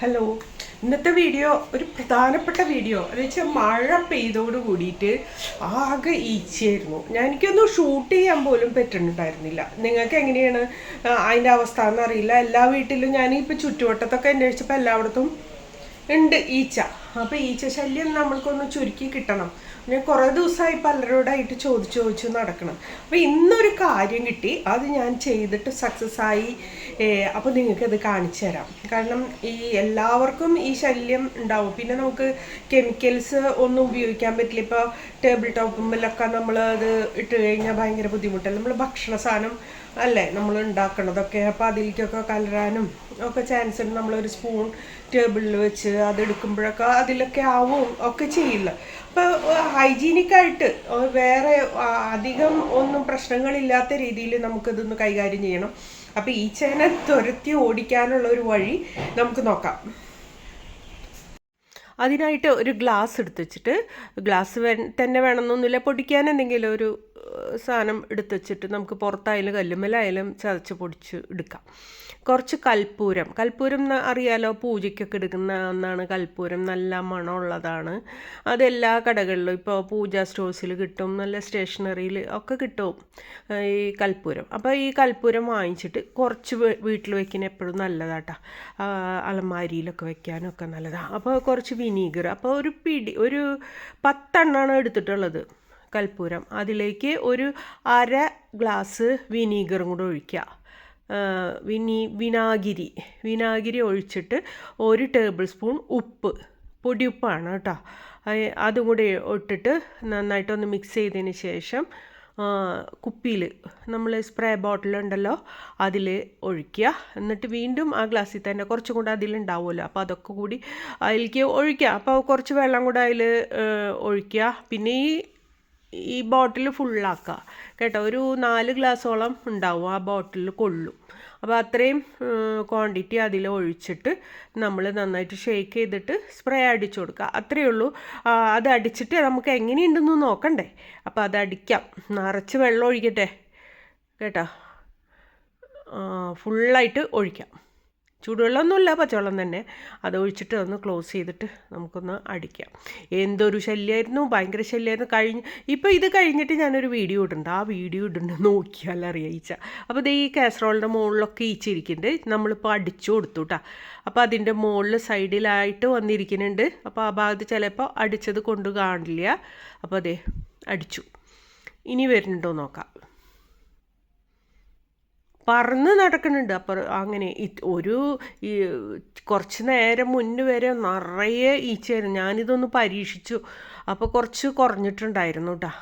Hello ഇന്നത്തെ video ഒരു പ്രധാനപ്പെട്ട വീഡിയോ എന്ന് വെച്ചാൽ മഴ പെയ്തോട് കൂടിയിട്ട് ആകെ ഈച്ചയായിരുന്നു. ഞാൻ എനിക്കൊന്നും ഷൂട്ട് ചെയ്യാൻ പോലും പറ്റുന്നുണ്ടായിരുന്നില്ല. നിങ്ങൾക്ക് എങ്ങനെയാണ് അതിന്റെ അവസ്ഥ എന്നറിയില്ല എല്ലാ വീട്ടിലും ഞാൻ ഞാനിപ്പോൾ ചുറ്റുവട്ടത്തൊക്കെ അന്വേഷിച്ചപ്പോൾ എല്ലായിടത്തും ഉണ്ട് ഈച്ച. അപ്പോൾ ഈച്ച ശല്യം നമ്മൾക്കൊന്ന് ചുരുക്കി കിട്ടണം. ഞാൻ കുറേ ദിവസമായി പലരോടായിട്ട് ചോദിച്ചു ചോദിച്ചു നടക്കണം. അപ്പോൾ ഇന്നൊരു കാര്യം കിട്ടി. അത് ഞാൻ ചെയ്തിട്ട് സക്സസ് ആയി. അപ്പോൾ അത് കാണിച്ചു തരാം. കാരണം ഈ എല്ലാവർക്കും ഈ ശല്യം ഉണ്ടാവും. പിന്നെ നമുക്ക് കെമിക്കൽസ് ഒന്നും ഉപയോഗിക്കാൻ പറ്റില്ല. ഇപ്പോൾ ടേബിൾ ടോപ്പിലൊക്കെ നമ്മൾ അത് ഇട്ട് കഴിഞ്ഞാൽ ഭയങ്കര ബുദ്ധിമുട്ടല്ല? നമ്മൾ ഭക്ഷണ സാധനം അല്ലേ? നമ്മൾ ഉണ്ടാക്കണതൊക്കെ. അപ്പോൾ അതിലേക്കൊക്കെ കലരാനും ഒക്കെ ചാൻസ് ഉണ്ട്. നമ്മളൊരു സ്പൂൺ ടേബിളിൽ വെച്ച് അതെടുക്കുമ്പോഴൊക്കെ അതിലൊക്കെ ആവും ഒക്കെ ചെയ്യില്ല. അപ്പോൾ ഹൈജീനിക്കായിട്ട് വേറെ അധികം ഒന്നും പ്രശ്നങ്ങളില്ലാത്ത രീതിയിൽ നമുക്കിതൊന്ന് കൈകാര്യം ചെയ്യണം. അപ്പോൾ ചേന തുരത്തി ഓടിക്കാനുള്ള ഒരു വഴി നമുക്ക് നോക്കാം. അതിനായിട്ട് ഒരു ഗ്ലാസ് എടുത്ത് വെച്ചിട്ട് ഗ്ലാസ് തന്നെ വേണമെന്നൊന്നുമില്ല പൊടിക്കാൻ എന്തെങ്കിലും ഒരു സാധനം എടുത്ത് വെച്ചിട്ട് നമുക്ക് പുറത്തായാലും കല്ലുമ്മലായാലും ചതച്ച് പൊടിച്ച് എടുക്കാം. കുറച്ച് കൽപ്പൂരം. കൽപ്പൂരം അറിയാലോ? പൂജയ്ക്കൊക്കെ എടുക്കുന്ന ഒന്നാണ് കൽപ്പൂരം. നല്ല മണമുള്ളതാണ്. അതെല്ലാ കടകളിലും ഇപ്പോൾ പൂജ സ്റ്റോഴ്സിൽ കിട്ടും. നല്ല സ്റ്റേഷനറിയിൽ ഒക്കെ കിട്ടും ഈ കൽപ്പൂരം. അപ്പോൾ ഈ കൽപ്പൂരം വാങ്ങിച്ചിട്ട് കുറച്ച് വീട്ടിൽ വയ്ക്കുന്ന എപ്പോഴും നല്ലതാട്ടാ. അലമാരിയിലൊക്കെ വെക്കാനൊക്കെ നല്ലതാണ് അപ്പോൾ കുറച്ച് വിനീഗർ. അപ്പോൾ ഒരു പിടി ഒരു പത്തെണ്ണമാണ് എടുത്തിട്ടുള്ളത്. കൽപ്പൂരം. അതിലേക്ക് ഒരു അര ഗ്ലാസ് വിനീഗറും കൂടെ ഒഴിക്കുക. വിനി വിനാഗിരി. വിനാഗിരി ഒഴിച്ചിട്ട് ഒരു ടേബിൾ സ്പൂൺ ഉപ്പ്. പൊടിയുപ്പാണ് കേട്ടോ. അതും കൂടി ഇട്ടിട്ട് നന്നായിട്ടൊന്ന് മിക്സ് ചെയ്തതിന് ശേഷം കുപ്പിയിൽ നമ്മൾ സ്പ്രേ ബോട്ടിലുണ്ടല്ലോ അതിൽ ഒഴിക്കുക. എന്നിട്ട് വീണ്ടും ആ ഗ്ലാസ്സിൽ തന്നെ കുറച്ചും കൂടെ അതിലുണ്ടാവുമല്ലോ അപ്പോൾ അതൊക്കെ കൂടി അതിലേക്ക് ഒഴിക്കുക. അപ്പോൾ കുറച്ച് വെള്ളം കൂടെ അതിൽ ഒഴിക്കുക. പിന്നെ ഈ ഈ ബോട്ടിൽ ഫുള്ളാക്കുക കേട്ടോ ഒരു നാല് ഗ്ലാസ്സോളം ഉണ്ടാവും ആ ബോട്ടിൽ കൊള്ളും. അപ്പോൾ അത്രയും ക്വാണ്ടിറ്റി അതിൽ ഒഴിച്ചിട്ട് നമ്മൾ നന്നായിട്ട് ഷേക്ക് ചെയ്തിട്ട് സ്പ്രേ അടിച്ചു കൊടുക്കുക അത്രയേ ഉള്ളൂ. അത് അടിച്ചിട്ട് നമുക്ക് എങ്ങനെയുണ്ടെന്ന് നോക്കണ്ടേ? അപ്പോൾ അത് അടിക്കാം. നിറച്ച് വെള്ളം ഒഴിക്കട്ടെ. കേട്ടോ? ഫുള്ളായിട്ട് ഒഴിക്കാം. ചൂടുവെള്ളമൊന്നുമില്ല പച്ചവെള്ളം തന്നെ. അത് ഒഴിച്ചിട്ട് ഒന്ന് ക്ലോസ് ചെയ്തിട്ട് നമുക്കൊന്ന് അടിക്കാം. എന്തൊരു ശല്യമായിരുന്നു ഭയങ്കര ശല്യമായിരുന്നു കഴിഞ്ഞ് ഇപ്പോൾ ഇത് കഴിഞ്ഞിട്ട് ഞാനൊരു വീഡിയോ ഇടുന്നുണ്ട്. ആ വീഡിയോ ഇടുന്നുണ്ട് നോക്കിയാൽ അറിയാം ഈച്ച. അപ്പോൾ ഇത് ഈ കാസറോളിന്റെ മുകളിലൊക്കെ ഈച്ചിരിക്കുന്നുണ്ട്. നമ്മളിപ്പോൾ അടിച്ചു കൊടുത്തു കേട്ടോ അപ്പോൾ അതിന്റെ മുകളിൽ സൈഡിലായിട്ട് വന്നിരിക്കുന്നുണ്ട്. അപ്പോൾ ആ ഭാഗത്ത് ചിലപ്പോൾ അടിച്ചത് കൊണ്ട് കാണില്ല. അപ്പോൾ അതെ അടിച്ചു. ഇനി വരുന്നുണ്ടോ നോക്കാം. പറന്ന് നടക്കുന്നുണ്ട്. അപ്പോൾ അങ്ങനെ ഒരു ഈ കുറച്ച് നേരം മുന്നേ വരെ നിറയെ ഈച്ചയായിരുന്നു. ഞാനിതൊന്ന് പരീക്ഷിച്ചു. അപ്പോൾ കുറച്ച് കുറഞ്ഞിട്ടുണ്ടായിരുന്നു കേട്ടോ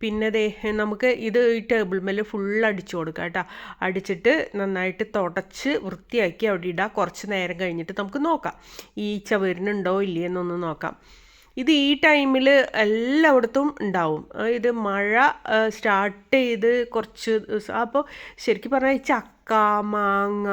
പിന്നെ ദേ നമുക്ക് ഇത് ഈ ടേബിൾ മേൽ ഫുൾ അടിച്ചു കൊടുക്കുക കേട്ടോ അടിച്ചിട്ട് നന്നായിട്ട് തുടച്ച് വൃത്തിയാക്കി അവിടെ ഇടുക കുറച്ച് നേരം കഴിഞ്ഞിട്ട് നമുക്ക് നോക്കാം. ഈച്ച വരുന്നുണ്ടോ ഇല്ലയെന്നൊന്ന് നോക്കാം. ഇത് ഈ ടൈമിൽ എല്ലായിടത്തും ഉണ്ടാവും. ഇത് മഴ സ്റ്റാർട്ട് ചെയ്ത് കുറച്ച് ദിവസം അപ്പോൾ ശരിക്കും പറഞ്ഞാൽ ചക്ക മാങ്ങ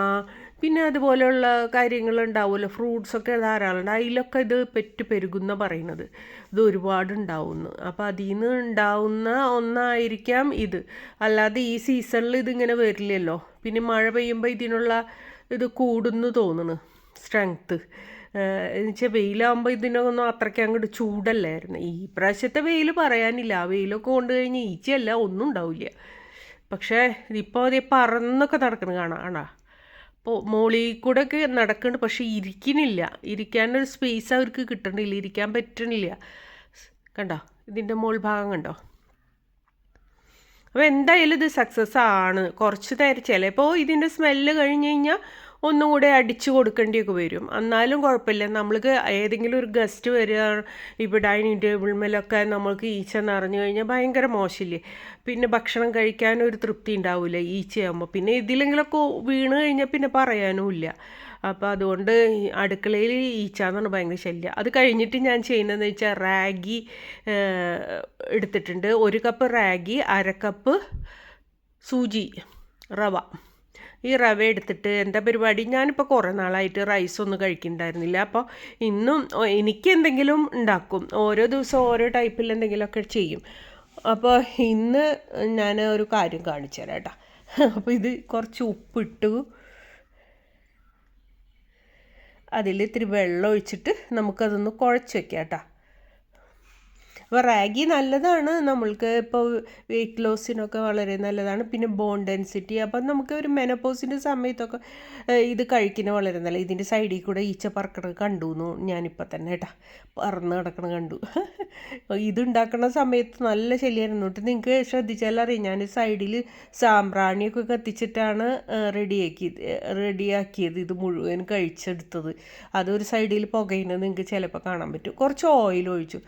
പിന്നെ അതുപോലെയുള്ള കാര്യങ്ങൾ ഉണ്ടാവുമല്ലോ. ഫ്രൂട്ട്സൊക്കെ ധാരാളം ഉണ്ട് അതിലൊക്കെ ഇത് പെറ്റ് പെരുകുന്ന പറയുന്നത്. ഇത് ഒരുപാട് ഉണ്ടാവുന്നു. അപ്പോൾ അതിൽ നിന്ന് ഉണ്ടാവുന്ന ഒന്നായിരിക്കാം ഇത്. അല്ലാതെ ഈ സീസണിൽ ഇതിങ്ങനെ വരില്ലല്ലോ. പിന്നെ മഴ പെയ്യുമ്പോൾ ഇതിനുള്ള ഇത് കൂടുന്നു തോന്നുന്നു സ്ട്രെങ്ത്ത് എന്നുവെച്ചാൽ വെയിലാകുമ്പോൾ ഇതിനൊന്നും അത്രയ്ക്ക് അങ്ങോട്ട് ചൂടല്ലായിരുന്നു. ഈ പ്രാവശ്യത്തെ വെയിൽ പറയാനില്ല. ആ വെയിലൊക്കെ കൊണ്ടു കഴിഞ്ഞ് ഈച്ചയല്ല ഒന്നും ഉണ്ടാവില്ല. പക്ഷേ ഇപ്പോൾ അതേ പറന്നൊക്കെ നടക്കണം കാണാം കാണാ അപ്പോൾ മോളിൽ കൂടെ ഒക്കെ നടക്കുന്നുണ്ട് പക്ഷേ ഇരിക്കണില്ല. ഇരിക്കാനൊരു സ്പേസ് അവർക്ക് കിട്ടണില്ല ഇരിക്കാൻ പറ്റണില്ല. കണ്ടോ? ഇതിന്റെ മോൾ ഭാഗം കണ്ടോ? അപ്പോൾ എന്തായാലും ഇത് സക്സസ് ആണ്. കുറച്ച് നേരം ചിലപ്പോൾ ഇതിന്റെ സ്മെല്ല് കഴിഞ്ഞ് കഴിഞ്ഞാൽ ഒന്നും കൂടെ അടിച്ചു കൊടുക്കേണ്ടിയൊക്കെ വരും. എന്നാലും കുഴപ്പമില്ല. നമ്മൾക്ക് ഏതെങ്കിലും ഒരു ഗസ്റ്റ് വരിക ഇപ്പോൾ ഡൈനിങ് ടേബിൾമേലൊക്കെ നമ്മൾക്ക് ഈച്ച നിറഞ്ഞു കഴിഞ്ഞാൽ ഭയങ്കര മോശമില്ലേ? പിന്നെ ഭക്ഷണം കഴിക്കാൻ ഒരു തൃപ്തി ഉണ്ടാവില്ല ഈച്ചയാകുമ്പോൾ പിന്നെ ഇതിലെങ്കിലൊക്കെ വീണ് കഴിഞ്ഞാൽ പിന്നെ പറയാനും ഇല്ല. അപ്പോൾ അതുകൊണ്ട് അടുക്കളയിൽ ഈച്ച എന്ന് പറഞ്ഞാൽ ഭയങ്കര ശല്യം. അത് കഴിഞ്ഞിട്ട് ഞാൻ ചെയ്യുന്നതെന്ന് വെച്ചാൽ റാഗി എടുത്തിട്ടുണ്ട്. ഒരു കപ്പ് റാഗി അര കപ്പ് സൂചി റവ. ഈ റവ എടുത്തിട്ട് എന്താ പരിപാടി? ഞാനിപ്പോൾ കുറേ നാളായിട്ട് റൈസ് ഒന്നും കഴിക്കുന്നുണ്ടായിരുന്നില്ല അപ്പോൾ ഇന്നും എനിക്ക് എന്തെങ്കിലും ഉണ്ടാക്കും. ഓരോ ദിവസം ഓരോ ടൈപ്പിൽ എന്തെങ്കിലുമൊക്കെ ചെയ്യും. അപ്പോൾ ഇന്ന് ഞാൻ ഒരു കാര്യം കാണിച്ചു തരാം കേട്ടോ. അപ്പോൾ ഇത് കുറച്ച് ഉപ്പിട്ടു. അതിൽ ഇത്തിരി വെള്ളം ഒഴിച്ചിട്ട് നമുക്കതൊന്ന് കുഴച്ച് വെക്കാം കേട്ടോ. അപ്പോൾ റാഗി നല്ലതാണ്. നമ്മൾക്ക് ഇപ്പോൾ വെയിറ്റ് ലോസിനൊക്കെ വളരെ നല്ലതാണ്. പിന്നെ ബോൺ ഡെൻസിറ്റി അപ്പം നമുക്ക് ഒരു മെനപ്പോസിന്റെ സമയത്തൊക്കെ ഇത് കഴിക്കുന്നത് വളരെ നല്ല ഇതിന്റെ സൈഡിൽ കൂടെ ഈച്ച പറക്കണത് കണ്ടു എന്ന് ഞാനിപ്പോൾ തന്നെ കേട്ടാ. പറന്ന് കിടക്കണ കണ്ടു. ഇതുണ്ടാക്കുന്ന സമയത്ത് നല്ല ശല്യമായിരുന്നു കേട്ടോ. നിങ്ങൾക്ക് ശ്രദ്ധിച്ചാൽ അറിയാം. ഞാൻ സൈഡിൽ സാമ്പ്രാണിയൊക്കെ കത്തിച്ചിട്ടാണ് റെഡിയാക്കിയത് റെഡിയാക്കിയത് ഇത് മുഴുവൻ കഴിച്ചെടുത്തത്. അതൊരു സൈഡിൽ പുകയുന്നത് നിങ്ങൾക്ക് ചിലപ്പോൾ കാണാൻ പറ്റും. കുറച്ച് ഓയിൽ ഒഴിച്ചു.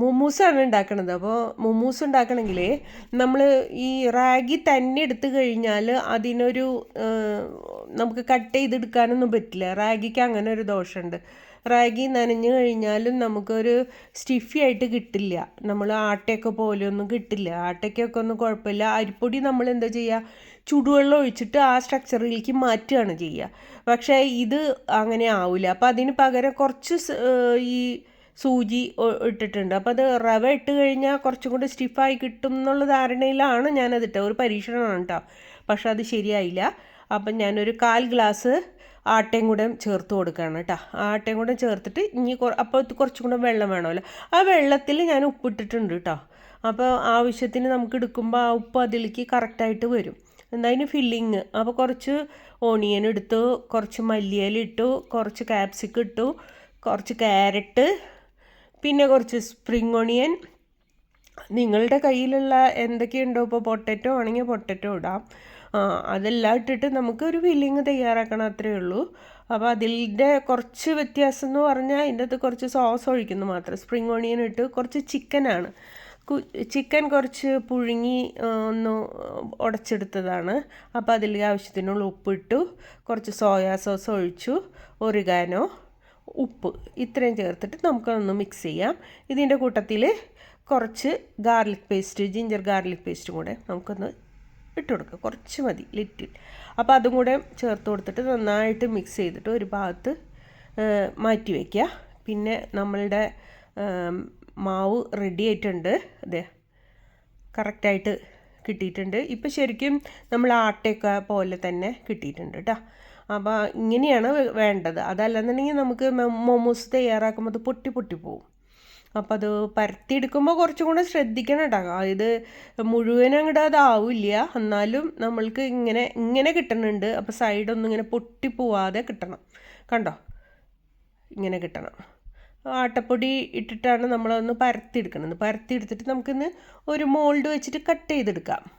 മുമ്മൂസാണ് ഉണ്ടാക്കണത്. അപ്പോൾ മുമ്മൂസ് ഉണ്ടാക്കണമെങ്കിൽ നമ്മൾ ഈ റാഗി തന്നെ എടുത്തു കഴിഞ്ഞാൽ അതിനൊരു നമുക്ക് കട്ട് ചെയ്തെടുക്കാനൊന്നും പറ്റില്ല. റാഗിക്ക് അങ്ങനെ ഒരു ദോഷമുണ്ട് റാഗി നനഞ്ഞു കഴിഞ്ഞാലും നമുക്കൊരു സ്റ്റിഫി ആയിട്ട് കിട്ടില്ല. നമ്മൾ ആട്ടയൊക്കെ പോലെയൊന്നും കിട്ടില്ല. ആട്ടയ്ക്കൊക്കെ ഒന്നും കുഴപ്പമില്ല. അരിപ്പൊടി നമ്മൾ എന്താ ചെയ്യുക ചുടുവെള്ളം ഒഴിച്ചിട്ട് ആ സ്ട്രക്ചറിലേക്ക് മാറ്റുകയാണ് ചെയ്യുക പക്ഷേ ഇത് അങ്ങനെ ആവില്ല അപ്പോൾ അതിന് പകരം കുറച്ച് ഈ സൂചി ഇട്ടിട്ടുണ്ട്. അപ്പോൾ അത് റവ ഇട്ട് കഴിഞ്ഞാൽ കുറച്ചും കൂടി സ്റ്റിഫായി കിട്ടും എന്നുള്ള ധാരണയിലാണ് ഞാനതിട്ടത് ഒരു പരീക്ഷണമാണ് കേട്ടോ പക്ഷെ അത് ശരിയായില്ല. അപ്പം ഞാനൊരു കാൽ ഗ്ലാസ് ആട്ടയും കൂടെ ചേർത്ത് കൊടുക്കുകയാണ് കേട്ടോ ആട്ടയും കൂടെ ചേർത്തിട്ട് ഇനി അപ്പോൾ കുറച്ചും കൂടെ വെള്ളം വേണമല്ലോ. ആ വെള്ളത്തിൽ ഞാൻ ഉപ്പിട്ടിട്ടുണ്ട് കേട്ടോ അപ്പോൾ ആവശ്യത്തിന് നമുക്ക് എടുക്കുമ്പോൾ ആ ഉപ്പ് അതിലേക്ക് കറക്റ്റായിട്ട് വരും. എന്തായാലും ഫില്ലിങ്. അപ്പോൾ കുറച്ച് ഓണിയൻ എടുത്തു കുറച്ച് മല്ലിയില ഇട്ടു കുറച്ച് ക്യാപ്സിക്കം ഇട്ടു കുറച്ച് ക്യാരറ്റ് പിന്നെ കുറച്ച് സ്പ്രിങ് ഒണിയൻ നിങ്ങളുടെ കയ്യിലുള്ള എന്തൊക്കെയുണ്ടോ ഇപ്പോൾ പൊട്ടറ്റോ ആണെങ്കിൽ പൊട്ടറ്റോ ഇടാം. അതെല്ലാം ഇട്ടിട്ട് നമുക്കൊരു ഫില്ലിങ് തയ്യാറാക്കണം അത്രയേ ഉള്ളൂ. അപ്പോൾ അതിന്റെ കുറച്ച് വ്യത്യാസം എന്ന് പറഞ്ഞാൽ അതിന്റെ അകത്ത് കുറച്ച് സോസ് ഒഴിക്കുന്നു മാത്രം. സ്പ്രിങ് ഓണിയൻ ഇട്ട് കുറച്ച് ചിക്കനാണ് ചിക്കൻ കുറച്ച് പുഴുങ്ങി ഒന്ന് ഉടച്ചെടുത്തതാണ്. അപ്പോൾ അതിൽ ആവശ്യത്തിനുള്ള ഉപ്പിട്ടു കുറച്ച് സോയാ സോസ് ഒഴിച്ചു ഒറിഗാനോ ഉപ്പ് ഇത്രയും ചേർത്തിട്ട് നമുക്കൊന്ന് മിക്സ് ചെയ്യാം. ഇതിന്റെ കൂട്ടത്തിൽ കുറച്ച് ഗാർലിക് പേസ്റ്റ് ജിഞ്ചർ ഗാർലിക് പേസ്റ്റും കൂടെ നമുക്കൊന്ന് ഇട്ട് കൊടുക്കുക കുറച്ച് മതി ലിറ്റിൽ അപ്പോൾ അതും കൂടെ ചേർത്ത് കൊടുത്തിട്ട് നന്നായിട്ട് മിക്സ് ചെയ്തിട്ട് ഒരു ഭാഗത്ത് മാറ്റി വയ്ക്കുക പിന്നെ നമ്മളുടെ മാവ് റെഡി ആയിട്ടുണ്ട്. അതെ കറക്റ്റായിട്ട് കിട്ടിയിട്ടുണ്ട്. ഇപ്പോൾ ശരിക്കും നമ്മൾ ആട്ടയൊക്കെ പോലെ തന്നെ കിട്ടിയിട്ടുണ്ട് കേട്ടോ. അപ്പോൾ ഇങ്ങനെയാണ് വേണ്ടത്. അതല്ലെന്നുണ്ടെങ്കിൽ നമുക്ക് മോമോസ് തയ്യാറാക്കുമ്പോൾ അത് പൊട്ടി പൊട്ടി പോവും. അപ്പോൾ അത് പരത്തിയെടുക്കുമ്പോൾ കുറച്ചും കൂടെ ശ്രദ്ധിക്കണം കേട്ടോ. ഇത് അങ്ങോട്ട് അതാവില്ല. എന്നാലും നമ്മൾക്ക് ഇങ്ങനെ ഇങ്ങനെ കിട്ടുന്നുണ്ട് അപ്പോൾ സൈഡൊന്നും ഇങ്ങനെ പൊട്ടി പോവാതെ കിട്ടണം. കണ്ടോ? ഇങ്ങനെ കിട്ടണം. ആട്ടപ്പൊടി ഇട്ടിട്ടാണ് നമ്മളൊന്ന് പരത്തിയെടുക്കുന്നത് പരത്തിയെടുത്തിട്ട് നമുക്കിന്ന് ഒരു മോൾഡ് വെച്ചിട്ട് കട്ട് ചെയ്തെടുക്കാം.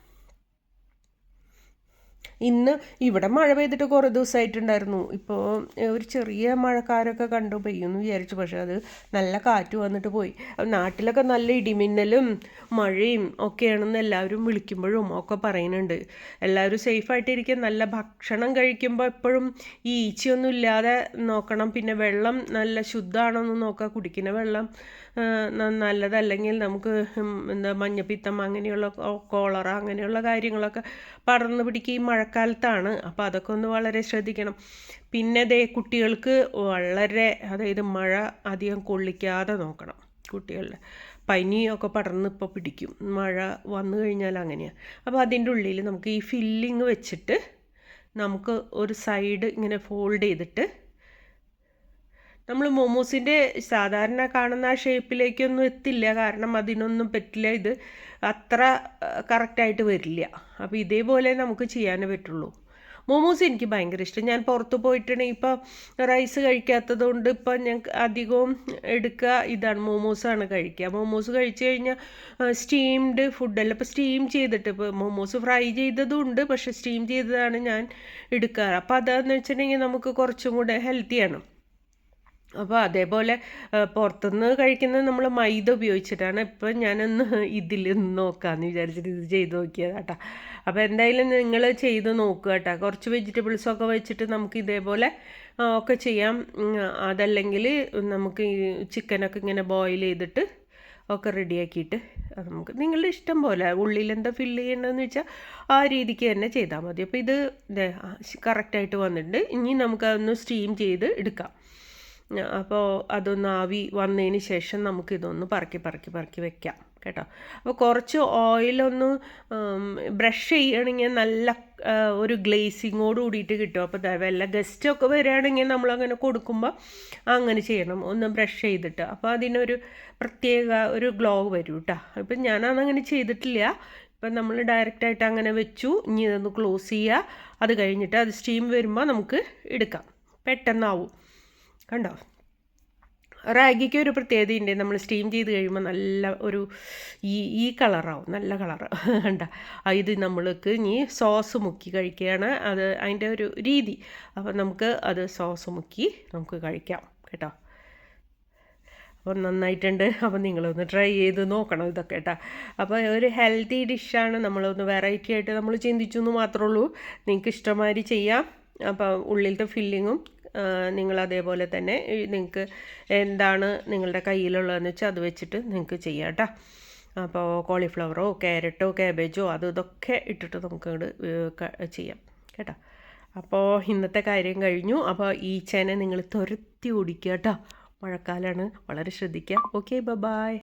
ഇന്ന് ഇവിടെ മഴ പെയ്തിട്ട് കുറേ ദിവസമായിട്ടുണ്ടായിരുന്നു ഇപ്പോൾ ഒരു ചെറിയ മഴക്കാരൊക്കെ കണ്ടു പെയ്യുമെന്ന് വിചാരിച്ചു. പക്ഷേ അത് നല്ല കാറ്റ് വന്നിട്ട് പോയി. നാട്ടിലൊക്കെ നല്ല ഇടിമിന്നലും മഴയും ഒക്കെയാണെന്ന് എല്ലാവരും വിളിക്കുമ്പോഴും ഒക്കെ പറയുന്നുണ്ട്. എല്ലാവരും സേഫായിട്ടിരിക്കുക നല്ല ഭക്ഷണം കഴിക്കുമ്പോൾ എപ്പോഴും ഈ ഈച്ചയൊന്നും ഇല്ലാതെ നോക്കണം. പിന്നെ വെള്ളം നല്ല ശുദ്ധമാണോ എന്ന് നോക്കുക. കുടിക്കുന്ന വെള്ളം നല്ലതല്ലെങ്കിൽ നമുക്ക് എന്താ മഞ്ഞപ്പിത്തം അങ്ങനെയുള്ള കോളറ അങ്ങനെയുള്ള കാര്യങ്ങളൊക്കെ പടർന്നു പിടിക്കുക. ഈ മഴക്കാലത്താണ് അപ്പോൾ അതൊക്കെ ഒന്ന് വളരെ ശ്രദ്ധിക്കണം. പിന്നെ ദേ കുട്ടികൾക്ക് വളരെ അതായത് മഴ അധികം കൊള്ളിക്കാതെ നോക്കണം കുട്ടികളുടെ. പനിയൊക്കെ പടർന്ന് ഇപ്പോൾ പിടിക്കും. മഴ വന്നു കഴിഞ്ഞാൽ അങ്ങനെയാണ് അപ്പോൾ അതിന്റെ ഉള്ളിൽ നമുക്ക് ഈ ഫില്ലിങ് വെച്ചിട്ട് നമുക്ക് ഒരു സൈഡ് ഇങ്ങനെ ഫോൾഡ് ചെയ്തിട്ട് നമ്മൾ മോമോസിന്റെ സാധാരണ കാണുന്ന ആ ഷേപ്പിലേക്കൊന്നും എത്തില്ല. കാരണം അതിനൊന്നും പറ്റില്ല. ഇത് അത്ര കറക്റ്റായിട്ട് വരില്ല. അപ്പോൾ ഇതേപോലെ നമുക്ക് ചെയ്യാനേ പറ്റുള്ളൂ. മോമോസ് എനിക്ക് ഭയങ്കര ഇഷ്ടം. ഞാൻ പുറത്ത് പോയിട്ടുണ്ടെങ്കിൽ ഇപ്പോൾ റൈസ് കഴിക്കാത്തത് കൊണ്ട് ഇപ്പം ഞാൻ അധികവും എടുക്കുക ഇതാണ് മോമോസാണ് കഴിക്കുക. മോമോസ് കഴിച്ചു കഴിഞ്ഞാൽ സ്റ്റീംഡ് ഫുഡല്ല ഇപ്പോൾ സ്റ്റീം ചെയ്തിട്ട് ഇപ്പോൾ മോമോസ് ഫ്രൈ ചെയ്തതും ഉണ്ട് പക്ഷേ സ്റ്റീം ചെയ്തതാണ് ഞാൻ എടുക്കാറ്. അപ്പോൾ അതാണെന്ന് വെച്ചിട്ടുണ്ടെങ്കിൽ നമുക്ക് കുറച്ചും കൂടെ ഹെൽത്തിയാണ് അപ്പോൾ അതേപോലെ പുറത്തുനിന്ന് കഴിക്കുന്നത് നമ്മൾ മൈദ ഉപയോഗിച്ചിട്ടാണ് ഇപ്പം ഞാനൊന്ന് ഇതിൽ നോക്കാമെന്ന് വിചാരിച്ചിട്ട് ഇത് ചെയ്ത് നോക്കിയത് കേട്ടോ അപ്പോൾ എന്തായാലും നിങ്ങൾ ചെയ്ത് നോക്കുക കേട്ടോ കുറച്ച് വെജിറ്റബിൾസൊക്കെ വെച്ചിട്ട് നമുക്ക് ഇതേപോലെ ഒക്കെ ചെയ്യാം. അതല്ലെങ്കിൽ നമുക്ക് ഈ ചിക്കനൊക്കെ ഇങ്ങനെ ബോയിൽ ചെയ്തിട്ട് ഒക്കെ റെഡിയാക്കിയിട്ട് നമുക്ക് നിങ്ങളുടെ ഇഷ്ടം പോലെ ഉള്ളിൽ എന്താ ഫില്ല് ചെയ്യേണ്ടതെന്ന് വെച്ചാൽ ആ രീതിക്ക് തന്നെ ചെയ്താൽ മതി. അപ്പോൾ ഇത് കറക്റ്റായിട്ട് വന്നിട്ടുണ്ട്. ഇനി നമുക്കതൊന്ന് സ്റ്റീം ചെയ്ത് എടുക്കാം. അപ്പോൾ അതൊന്ന് ആവി വന്നതിന് ശേഷം നമുക്കിതൊന്ന് പറക്കി പറക്കി പറക്കി വെക്കാം കേട്ടോ. അപ്പോൾ കുറച്ച് ഓയിലൊന്ന് ബ്രഷ് ചെയ്യണമെങ്കിൽ നല്ല ഒരു ഗ്ലേസിങ്ങോട് കൂടിയിട്ട് കിട്ടും. അപ്പോൾ വല്ല ഗസ്റ്റൊക്കെ വരികയാണെങ്കിൽ നമ്മളങ്ങനെ കൊടുക്കുമ്പോൾ അങ്ങനെ ചെയ്യണം ഒന്ന് ബ്രഷ് ചെയ്തിട്ട്. അപ്പോൾ അതിനൊരു പ്രത്യേക ഒരു ഗ്ലോ വരും കേട്ടോ ഇപ്പം ഞാനതങ്ങനെ ചെയ്തിട്ടില്ല. ഇപ്പം നമ്മൾ ഡയറക്റ്റായിട്ട് അങ്ങനെ വെച്ചു. ഇനി ഇതൊന്ന് ക്ലോസ് ചെയ്യുക അത് കഴിഞ്ഞിട്ട് അത് സ്റ്റീം വരുമ്പോൾ നമുക്ക് എടുക്കാം. പെട്ടെന്നാവും. കണ്ടോ? റാഗിക്ക് ഒരു പ്രത്യേകത ഉണ്ട് നമ്മൾ സ്റ്റീം ചെയ്ത് കഴിയുമ്പോൾ നല്ല ഒരു ഈ ഈ കളറാവും. നല്ല കളറ്. കണ്ട? ഇത് നമ്മൾക്ക് ഇനി സോസ് മുക്കി കഴിക്കുകയാണ്. അത് അതിന്റെ ഒരു രീതി. അപ്പം നമുക്ക് അത് സോസ് മുക്കി നമുക്ക് കഴിക്കാം. കേട്ടോ? അപ്പം നന്നായിട്ടുണ്ട്. അപ്പം നിങ്ങളൊന്ന് ട്രൈ ചെയ്ത് നോക്കണം ഇതൊക്കെ കേട്ടോ? അപ്പോൾ ഒരു ഹെൽത്തി ഡിഷാണ് നമ്മളൊന്ന് വെറൈറ്റി ആയിട്ട് നമ്മൾ ചിന്തിച്ചു എന്ന് മാത്രമേ ഉള്ളൂ. നിങ്ങൾക്ക് ഇഷ്ടമാതിരി ചെയ്യാം. അപ്പോൾ ഉള്ളിലത്തെ ഫില്ലിങ്ങും നിങ്ങൾ അതേപോലെ തന്നെ നിങ്ങൾക്ക് എന്താണ് നിങ്ങളുടെ കയ്യിലുള്ളതെന്ന് വെച്ചാൽ അത് വെച്ചിട്ട് നിങ്ങൾക്ക് ചെയ്യാം കേട്ടോ. അപ്പോൾ കോളിഫ്ലവറോ ക്യാരറ്റോ ക്യാബേജോ അത് ഇതൊക്കെ ഇട്ടിട്ട് നമുക്ക് ചെയ്യാം കേട്ടോ. അപ്പോൾ ഇന്നത്തെ കാര്യം കഴിഞ്ഞു. അപ്പോൾ ഈ ചേന നിങ്ങൾ തുരത്തി ഓടിക്കുക കേട്ടോ. മഴക്കാലമാണ് വളരെ ശ്രദ്ധിക്കുക. Okay bye